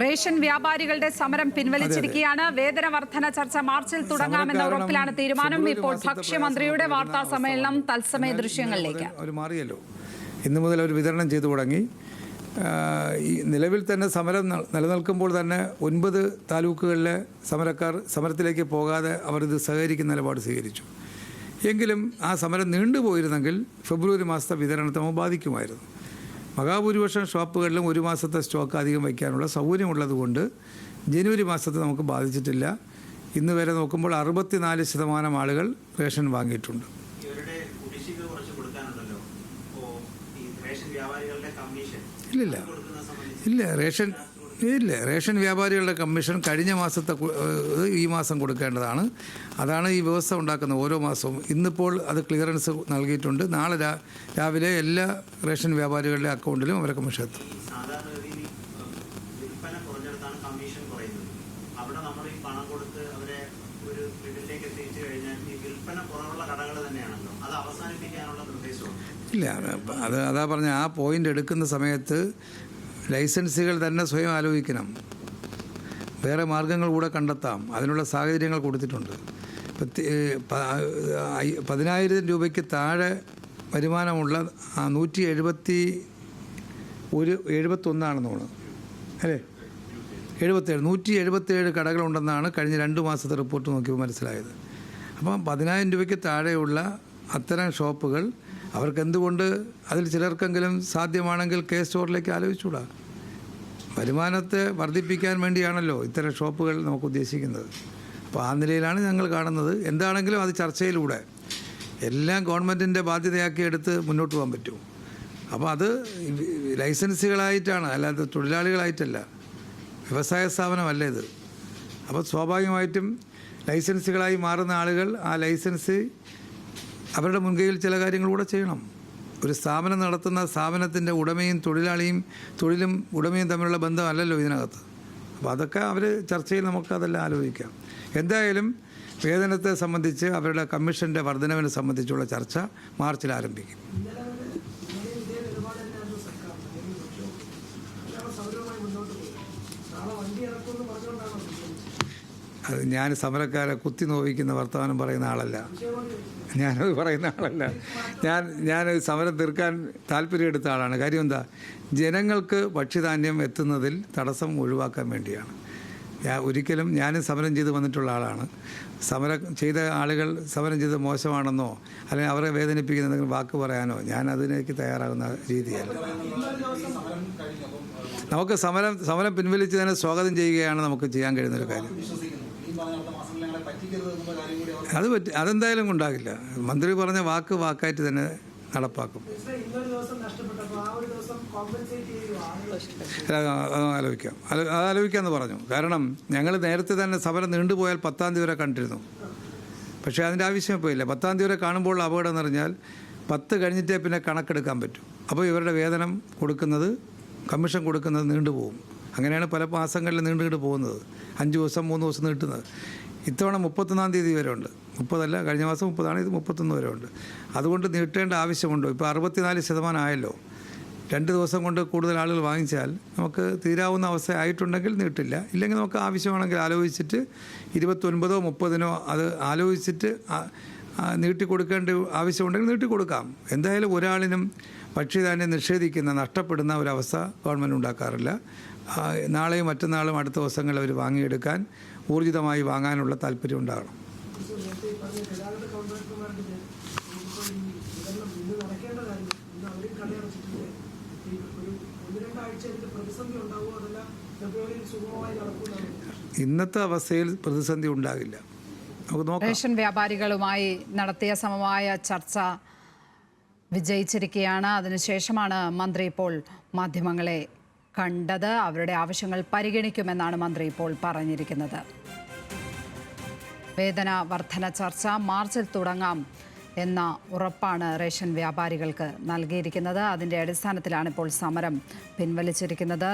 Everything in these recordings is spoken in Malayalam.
റേഷൻ വ്യാപാരികളുടെ സമരം പിൻവലിച്ചിരിക്കുകയാണ്. വേതന വർധന ചർച്ച മാർച്ചിൽ തുടങ്ങാമെന്ന ഉറപ്പിലാണ് തീരുമാനം. ഇപ്പോൾ ഭക്ഷ്യമന്ത്രിയുടെ വാർത്താ സമ്മേളനം തത്സമയ ദൃശ്യങ്ങളിലേക്ക്. അവർ മാറിയല്ലോ. ഇന്ന് മുതൽ അവർ വിതരണം ചെയ്തു തുടങ്ങി. ഈ നിലവിൽ തന്നെ സമരം നിലനിൽക്കുമ്പോൾ തന്നെ ഒൻപത് താലൂക്കുകളിലെ സമരക്കാർ സമരത്തിലേക്ക് പോകാതെ അവർ ഇത് സഹകരിക്കുന്ന നിലപാട് സ്വീകരിച്ചു. എങ്കിലും ആ സമരം നീണ്ടുപോയിരുന്നെങ്കിൽ ഫെബ്രുവരി മാസത്തെ വിതരണത്തെ ബാധിക്കുമായിരുന്നു. മഹാഭൂരിപക്ഷം ഷോപ്പുകളിലും ഒരു മാസത്തെ സ്റ്റോക്ക് അധികം വയ്ക്കാനുള്ള സൗകര്യമുള്ളതുകൊണ്ട് ജനുവരി മാസത്തെ നമുക്ക് ബാധിച്ചിട്ടില്ല. ഇന്ന് വരെ നോക്കുമ്പോൾ അറുപത്തിനാല് ശതമാനം ആളുകൾ റേഷൻ വാങ്ങിയിട്ടുണ്ട്. ഇല്ലില്ല. ഇല്ല റേഷൻ ഇല്ല റേഷൻ വ്യാപാരികളുടെ കമ്മീഷൻ കഴിഞ്ഞ മാസത്തെ ഈ മാസം കൊടുക്കേണ്ടതാണ്. അതാണ് ഈ വ്യവസ്ഥ ഉണ്ടാക്കുന്നത് ഓരോ മാസവും. ഇന്നിപ്പോൾ അത് ക്ലിയറൻസ് നൽകിയിട്ടുണ്ട്. നാളെ രാ- രാവിലെ എല്ലാ റേഷൻ വ്യാപാരികളുടെ അക്കൗണ്ടിലും അവരെ കമ്മീഷൻ എത്തും. ഇല്ല അത് അതാ പറഞ്ഞ ആ പോയിന്റ് എടുക്കുന്ന സമയത്ത് ലൈസൻസുകൾ തന്നെ സ്വയം ആലോചിക്കണം. വേറെ മാർഗങ്ങൾ കൂടെ കണ്ടെത്താം. അതിനുള്ള സാഹചര്യങ്ങൾ കൊടുത്തിട്ടുണ്ട്. പതിനായിരം രൂപയ്ക്ക് താഴെ വരുമാനമുള്ള നൂറ്റി എഴുപത്തി ഒരു എഴുപത്തൊന്നാണെന്ന് അല്ലേ? എഴുപത്തേഴ് നൂറ്റി എഴുപത്തേഴ് കടകളുണ്ടെന്നാണ് കഴിഞ്ഞ രണ്ട് മാസത്തെ റിപ്പോർട്ട് നോക്കിയപ്പോൾ മനസ്സിലായത്. അപ്പം പതിനായിരം രൂപയ്ക്ക് താഴെയുള്ള അത്തരം ഷോപ്പുകൾ അവർക്ക് എന്തുകൊണ്ട് അതിൽ ചിലർക്കെങ്കിലും സാധ്യമാണെങ്കിൽ കെ സ്റ്റോറിലേക്ക് ആലോചിച്ചുകൂടാ. വരുമാനത്തെ വർദ്ധിപ്പിക്കാൻ വേണ്ടിയാണല്ലോ ഇത്തരം ഷോപ്പുകൾ നമുക്ക് ഉദ്ദേശിക്കുന്നത്. അപ്പോൾ ആ നിലയിലാണ് ഞങ്ങൾ കാണുന്നത്. എന്താണെങ്കിലും അത് ചർച്ചയിലൂടെ എല്ലാം ഗവൺമെന്റിന്റെ ബാധ്യതയാക്കി എടുത്ത് മുന്നോട്ട് പോകാൻ പറ്റും. അപ്പോൾ അത് ലൈസൻസുകളായിട്ടാണ് അല്ലാതെ തൊഴിലാളികളായിട്ടല്ല. വ്യവസായ സ്ഥാപനമല്ല ഇത്. അപ്പോൾ സ്വാഭാവികമായിട്ടും ലൈസൻസുകളായി മാറുന്ന ആളുകൾ ആ ലൈസൻസ് അവരുടെ മുൻകൈയിൽ ചില കാര്യങ്ങൾ കൂടെ ചെയ്യണം. ഒരു സ്ഥാപനം നടത്തുന്ന സ്ഥാപനത്തിന്റെ ഉടമയും തൊഴിലാളിയും തൊഴിലും ഉടമയും തമ്മിലുള്ള ബന്ധമല്ലല്ലോ ഇതിനകത്ത്. അപ്പോൾ അതൊക്കെ അവർ ചർച്ചയിൽ നമുക്ക് അതെല്ലാം ആലോചിക്കാം. എന്തായാലും വേതനത്തെ സംബന്ധിച്ച് അവരുടെ കമ്മീഷന്റെ വർധനവിനെ സംബന്ധിച്ചുള്ള ചർച്ച മാർച്ചിൽ ആരംഭിക്കും. അത് ഞാൻ സമരക്കാരെ കുത്തി നോവിക്കുന്ന വർത്തമാനം പറയുന്ന ആളല്ല. ഞാനത് പറയുന്ന ആളല്ല. ഞാൻ ഞാൻ സമരം തീർക്കാൻ താല്പര്യമെടുത്ത ആളാണ്. കാര്യം എന്താ? ജനങ്ങൾക്ക് ഭക്ഷ്യധാന്യം എത്തുന്നതിൽ തടസ്സം ഒഴിവാക്കാൻ വേണ്ടിയാണ്. ഞാൻ ഒരിക്കലും ഞാനും സമരം ചെയ്ത് വന്നിട്ടുള്ള ആളാണ്. സമരം ചെയ്ത ആളുകൾ സമരം ചെയ്ത് മോശമാണെന്നോ അല്ലെങ്കിൽ അവരെ വേദനിപ്പിക്കുന്ന എന്തെങ്കിലും വാക്ക് പറയാനോ ഞാൻ അതിനേക്ക് തയ്യാറാകുന്ന രീതിയല്ല. നമുക്ക് സമരം സമരം പിൻവലിച്ചതിനെ സ്വാഗതം ചെയ്യുകയാണ് നമുക്ക് ചെയ്യാൻ കഴിയുന്ന കഴിയുന്നൊരു കാര്യം. അത് പറ്റി അതെന്തായാലും ഉണ്ടാകില്ല. മന്ത്രി പറഞ്ഞ വാക്ക് വാക്കായിട്ട് തന്നെ നടപ്പാക്കും. ആലോചിക്കാം. അത് ആലോചിക്കാമെന്ന് പറഞ്ഞു. കാരണം ഞങ്ങൾ നേരത്തെ തന്നെ സമരം നീണ്ടുപോയാൽ പത്താം തീയതി വരെ കണ്ടിരുന്നു. പക്ഷേ അതിന്റെ ആവശ്യം ഇപ്പോൾ ഇല്ല പത്താം തീയതി വരെ കാണുമ്പോൾ അപകടം എന്ന് പറഞ്ഞാൽ പത്ത് കഴിഞ്ഞിട്ടേ പിന്നെ കണക്കെടുക്കാൻ പറ്റും. അപ്പോൾ ഇവരുടെ വേതനം കൊടുക്കുന്നത് കമ്മീഷൻ കൊടുക്കുന്നത് നീണ്ടുപോകും. അങ്ങനെയാണ് പല മാസങ്ങളിൽ നീണ്ടുകിട്ട് നീണ്ടു പോകുന്നത് അഞ്ച് ദിവസം മൂന്ന് ദിവസം നീട്ടുന്നത്. ഇത്തവണ മുപ്പത്തൊന്നാം തീയതി വരെ ഉണ്ട്. മുപ്പതല്ല കഴിഞ്ഞ മാസം മുപ്പതാണ് ഇത് മുപ്പത്തൊന്ന് വരെ ഉണ്ട്. അതുകൊണ്ട് നീട്ടേണ്ട ആവശ്യമുണ്ടോ. ഇപ്പോൾ അറുപത്തിനാല് ശതമാനം ആയല്ലോ. രണ്ട് ദിവസം കൊണ്ട് കൂടുതൽ ആളുകൾ വാങ്ങിച്ചാൽ നമുക്ക് തീരാവുന്ന അവസ്ഥ ആയിട്ടുണ്ടെങ്കിൽ നീട്ടില്ല. ഇല്ലെങ്കിൽ നമുക്ക് ആവശ്യമാണെങ്കിൽ ആലോചിച്ചിട്ട് ഇരുപത്തൊൻപതോ മുപ്പതിനോ അത് ആലോചിച്ചിട്ട് നീട്ടി കൊടുക്കേണ്ട ആവശ്യമുണ്ടെങ്കിൽ നീട്ടി കൊടുക്കാം എന്തായാലും ഒരാളിനും ഭക്ഷ്യധാന്യം നിഷേധിക്കുന്ന നഷ്ടപ്പെടുന്ന ഒരവസ്ഥ ഗവൺമെന്റ് ഉണ്ടാക്കാറില്ല. നാളെയും മറ്റന്നാളും അടുത്ത ദിവസങ്ങളിൽ അവർ വാങ്ങിയെടുക്കാൻ ഊർജിതമായി വാങ്ങാനുള്ള താല്പര്യം ഉണ്ടാകണം. ഇന്നത്തെ അവസ്ഥയിൽ പ്രതിസന്ധി ഉണ്ടാകില്ല. റേഷൻ വ്യാപാരികളുമായി നടത്തിയ സമവായ ചർച്ച വിജയിച്ചിരിക്കുകയാണ് അതിനുശേഷമാണ് മന്ത്രി ഇപ്പോൾ മാധ്യമങ്ങളെ കണ്ടത്. അവരുടെ ആവശ്യങ്ങൾ പരിഗണിക്കുമെന്നാണ് മന്ത്രി ഇപ്പോൾ പറഞ്ഞിരിക്കുന്നത്. വേതന വർധന ചർച്ച മാർച്ചിൽ തുടങ്ങാം എന്ന ഉറപ്പാണ് റേഷൻ വ്യാപാരികൾക്ക് നൽകിയിരിക്കുന്നത്. അതിന്റെ അടിസ്ഥാനത്തിലാണ് ഇപ്പോൾ സമരം പിൻവലിച്ചിരിക്കുന്നത്.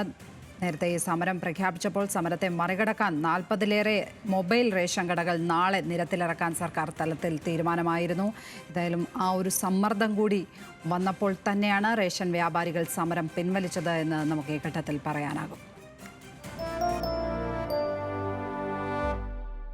നേരത്തെ ഈ സമരം പ്രഖ്യാപിച്ചപ്പോൾ സമരത്തെ മറികടക്കാൻ നാൽപ്പതിലേറെ മൊബൈൽ റേഷൻ കടകൾ നാളെ നിരത്തിലിറക്കാൻ സർക്കാർ തലത്തിൽ തീരുമാനമായിരുന്നു. എന്തായാലും ആ ഒരു സമ്മർദ്ദം കൂടി വന്നപ്പോൾ തന്നെയാണ് റേഷൻ വ്യാപാരികൾ സമരം പിൻവലിച്ചത് എന്ന് നമുക്ക് ഈ ഘട്ടത്തിൽ പറയാനാകും.